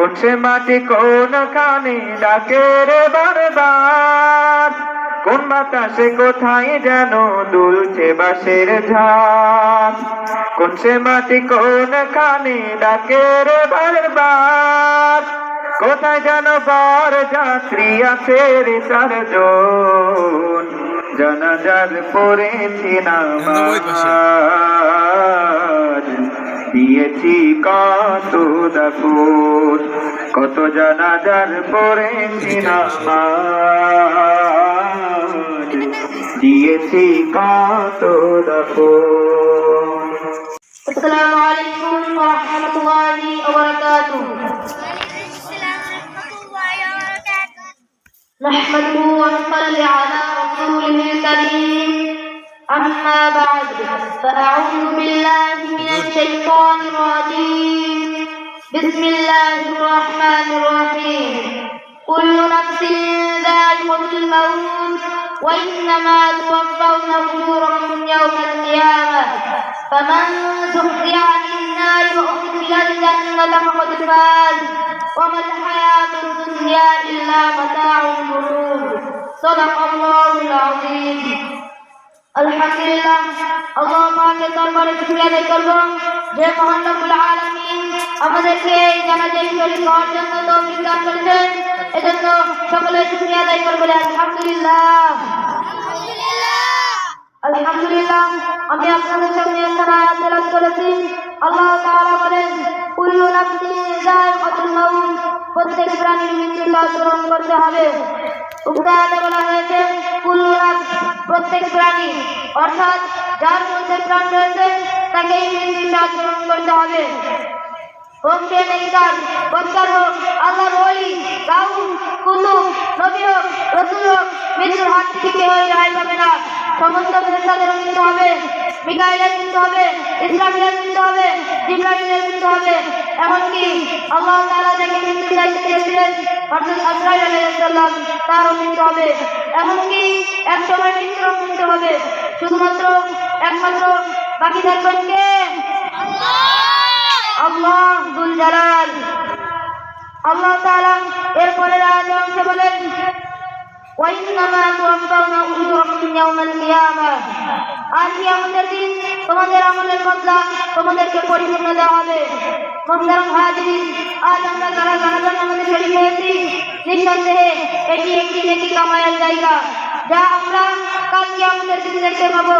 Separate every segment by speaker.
Speaker 1: কোন সে মাটি কোন কানে ডাকে রে বারবার? কোন বাতাসে কোথায় যেন দুলছে বাঁশের ঝাড় কোন সে মাটি কোন কানে ডাকে রে বারবার? কোথায় যেন বার যাত্রী আছে রে চারজন? জানাজার পড়েছি নামাজ। দিয়েছি কত দাকুন কত জানাজার পড়েছি নামাজ দিয়েছি কত দাকুন
Speaker 2: السلام عليكم ورحمة الله وبركاته نحمده ونصلي على رسوله الكريم أما بعد فأعوذ بالله من الشيطان الرجيم. بسم الله الرحمن الرحيم. كل نفس ذائقة الموت وإنما توفون أجوركم يوم القيامة. فمن زحزح عن النار وأدخل الجنة فقد فاز. وما الحياة الدنيا إلا متاع الغرور. صدق الله العظيم. আলহামদুলিল্লাহ, আল্লাহ পাকের দরবারে শুকরিয়া আদায় করব। যে মহান রব্বুল আলামিন আমাদেরকে এই জানাজায় শরীক হওয়ার জন্য তৌফিক দান করেছেন এজন্য সকলে শুকরিয়া আদায় করব আলহামদুলিল্লাহ। আলহামদুলিল্লাহ, আমি আপনাদের সামনে আয়াত তেলাওয়াত করেছি। আল্লাহ তাআলা বলেন, কুল্লু নাফসিন যায়িকাতুল মাউত, প্রত্যেক প্রাণীর মৃত্যু আচরণ করতে হবে। উক্ত বলা হয়েছে কুল্লু প্রত্যেক প্রাণী, অর্থাৎ যার মধ্যে প্রাণ রয়েছে তাকেই মৃত্যু আচরণ করতে হবে। হোক সে নেককার বৎকার হোক, আল্লাহর ওলি গাউন কুতুব নবী হোক, রসুল হোক, মৃত্যুর হাত থেকে কেউই রেহাই পাবে না। সমস্ত ফেরেশতাদের মৃত্যু হবে, মিকাইলের মৃত্যু হবে, ইসরাফিলের মৃত্যু হবে, জিব্রাইলের মৃত্যু হবে। এমনকি আল্লাহ তাআলা যাকে মৃত্যু দায়িত্ব দিয়েছিলেন অর্থাৎ সালাম তারও মৃত্যু হবে। এমনকি এক সময় মৃত্যুর মৃত্যু হবে। শুধুমাত্র একমাত্র বাকি থাকবেন কে? আল্লাহ! দুল জালাল। আল্লাহ তাআলা এরপরে আয়াতে অংশে বলেন ওয়াইন্নামা তুওয়াফাউনা উজুরাকুম ইয়াওমাল কিয়ামাহ আর কিয়ামতের দিন তোমাদের আমলের বদলা তোমাদেরকে পরিপূর্ণ দেওয়া হবে। মোহতারাম হাজিরিন আজ আমরা যারা জানাজার নামাজে শরীক হয়েছি, নিঃসন্দেহে এটি একটি নেকি কামায়ের জায়গা, যা আমরা কাল কিয়ামতের দিন দেখতে পাবো।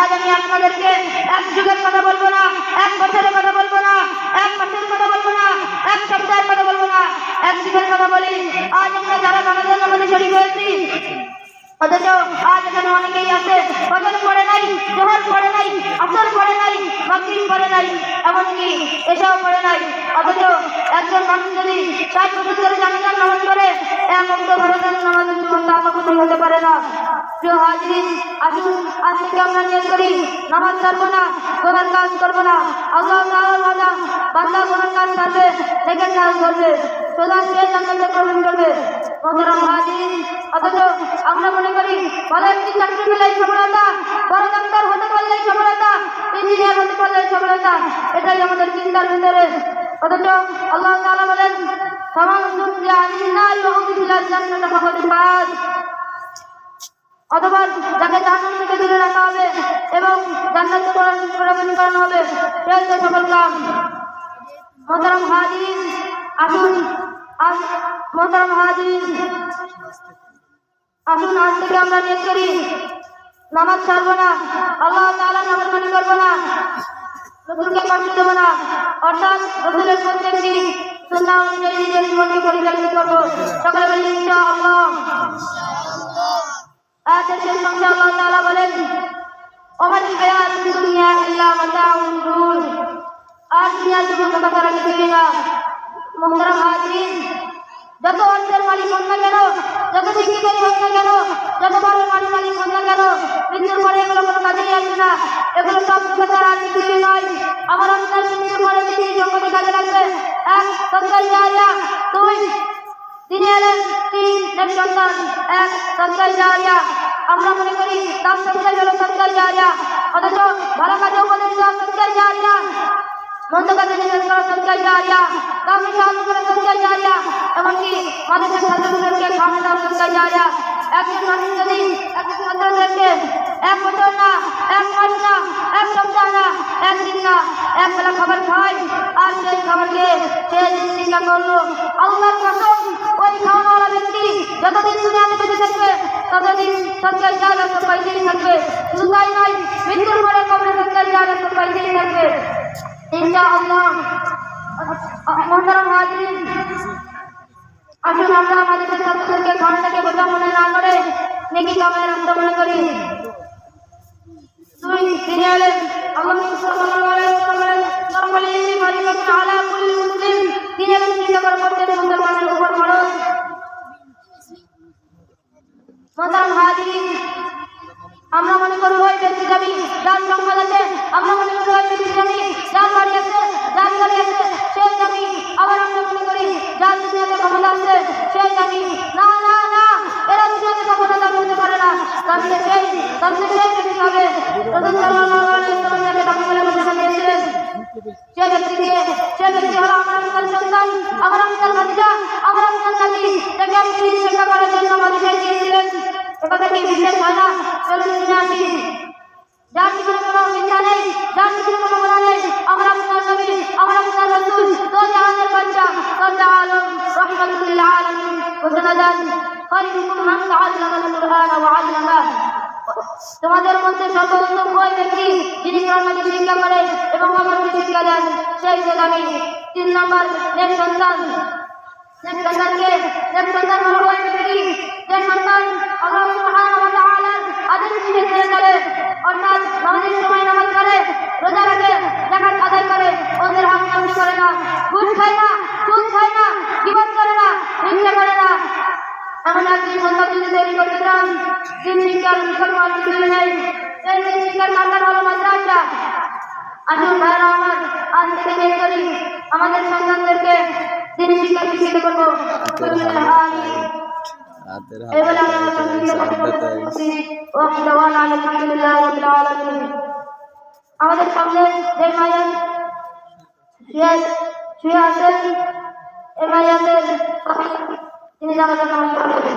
Speaker 2: আজ আমি আপনাদেরকে এক যুগের কথা বলব না, এক বছরের কথা বলব না, এক মাসের কথা বলব না, এক সপ্তাহের কথা বলব না, এক যুগের কথা বলি। আজ আমরা যারা জানাজার নামাজে শরীক হয়েছি অথচ আজ এখানে অনেকেই আছে ফজর পড়ে নাই, জোহর পড়ে নাই আসর পড়ে নাই, মাগরিব পড়ে নাই, এমনকি এসব পড়ে নাই। অথচ একজন মানুষ যদি ষাট বছর ধরে জানাজার নামাজ পড়ে এক অন্ত ভারতের তা কখনোই হতে পারে না। প্রিয় হাজরিন, আসুন আজ থেকে আমরা নিয়োগ করি, নামাজ ছাড়বো না গোনার কাজ করব না, আল্লাহ ওয়াদা বান্দা কাজ ছাড়বে, নেকের কাজ করবে সোজা সে জান্নাতে প্রবেশ করবে। মোহতারাম হাজরিন অথচ আমরা মনে করি ভালো একটি চাকরি পেলেই সফলতা, বড় ডাক্তার হতে পারলেই সফলতা ইঞ্জিনিয়ার হতে পারলেই সফলতা, এটাই আমাদের চিন্তার ভিতরে। অথচ আল্লাহ তাআলা বলেন সমান সুখী আলিনার ওহুদিলার জান্নাত ফাকাদ ফাজ। অথবা যাকে জাহান্নাম থেকে দূরে রাখা হবে এবং জান্নাতে প্রবেশ করানো হবে হচ্ছে সফল কাম। মোহতারাম হাজিরিন আসুন আজ মোহতারাম হাজিরিন আসুন, আজ থেকে আমরা নিয়োগ করি। নামাজ ছাড়বো না। আল্লাহ তাআলা নামাজ মনে করব না। রসুলকে কষ্ট দেবো না। অর্থাৎ রসুলের প্রত্যেক দিন সুন্না অনুযায়ী নিজের জীবনকে পরিচালিত করব। সকলে বলি, ইনশাআল্লাহ। আয়াতের শেষ অংশে আল্লাহ তাআলা বলেন ওমাল হায়াতুদ দুনিয়া ইল্লা গুরুর আর দুনিয়ার জীবন কথা তারা কিছুই না। মুহতারাম হাজিরিন যত অর্থের মালিক হন না কেন, যত শিক্ষিতের হন না কেন, যত বড় মালিক মালিক হন না কেন, মৃত্যুর পরে এগুলো কোনো কাজেই আসবে না। এগুলো সব কথা আর কিছুই নয়। আমার আপনার মৃত্যুর পরে পৃথিবী জগতে কাজে লাগবে, এক জারিয়া, দুই তিনি এলেন, তিন এক সন্তান এক সন্তান জারিয়া। আমরা মনে করি তার সন্তান হলো সন্তান জারিয়া, অথচ ভালো কাজে উপদেশ দেওয়া সন্তান জারিয়া মন্দ কাজে নিষেধ করা সত্যি জারিয়া কাউকে সাহায্য করা সত্যি জারিয়া এমনকি মাদ্রাসার ছাত্রদেরকে খাওয়ানো দেওয়া সত্যি জারিয়া একজন মানুষ যদি একজন ছাত্রদেরকে এক বছর না এক মাস না এক সপ্তাহ না একদিন না এক বেলা খাবার খায় আর সেই খাবারকে সে চিন্তা করল আল্লাহর কসম ওই খাওয়ানোওয়ালা ব্যক্তি যতদিন দুনিয়াতে বেঁচে থাকবে ততদিন সত্যের জায়গা তো পাইতেই থাকবে শুধু তাই নয় মৃত্যুর পরে কবরে সত্যের জায়গা তো পাইতেই থাকবে ইনশা আল্লাহ মহতারাম হাজরিন আসুন আমরা আমাদের ছাত্রদেরকে খাওয়াটাকে বোঝা মনে না করে নেকি কামায় রাস্তা মনে করি। দুই তিনি এলেন আল্লাহ সাল্লাল্লাহু আলাইহি ওয়াসাল্লাম নরমালি মারিকাতুন আলা কুল্লি আমরা মনে করি ওই ব্যক্তি যাবি যার সম্পদ আছে। আমরা মনে করি ওই ব্যক্তি যাবি যার বাড়ি আছে যার গাড়ি আছে সে যাবি আবার আমরা মনে করি, যার দুনিয়াতে ক্ষমতা আছে সে যাবি না না না, এরা দুনিয়াতে কখনো দাবি হতে পারে না। তাহলে সেই তাহলে সেই ব্যক্তি হবে দাবি সে ব্যক্তিকে সে ব্যক্তি হলো আমার সন্তান, আমার আমিনার ভাতিজা আমার আমিনার নাতি তাকে আপনি শিক্ষা করার জন্য মাদ্রাসায় দিয়েছিলেন এবার কি বিশেষ হয় না চলুন শুনে আসি তোমাদের মধ্যে সর্বোত্তম ওই ব্যক্তি যিনি কোরআন শিক্ষা এবং আমাকে শিক্ষা দেন, সেই যে তিন নম্বর নেক সন্তান। নেক সন্তানকে, নেক সন্তান সন্তান সুবহানাহু ওয়া তাআলার আদেশ মেনে চলে চলে অর্থাৎ নামাজের সময় নামাজ করে রোজা রাখে জাকাত আদায় করে অন্যের হক নষ্ট করে না। ঘুষ খায় না সুদ খায় না জীবন করে না হিংসা করে না। এমন একজন সন্তান যদি তৈরি করতে চান তিন শিক্ষার মুসলমান মুসলিম নেই সেই তিন শিক্ষার মাতার হলো মাদ্রাসা আসুন ভাইরা আমার আজ থেকে বের করি। আমাদের সন্তানদেরকে দিন শিক্ষা শিক্ষিত করব। আমিন
Speaker 3: হাতের
Speaker 2: এই বলে আমরা সংক্ষিপ্ত বক্তব্য শেষ আমাদের সামনে এমআইএম শুয়ে আছেন মায়ের তিনি করবেন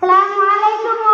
Speaker 2: আসসালামু আলাইকুম।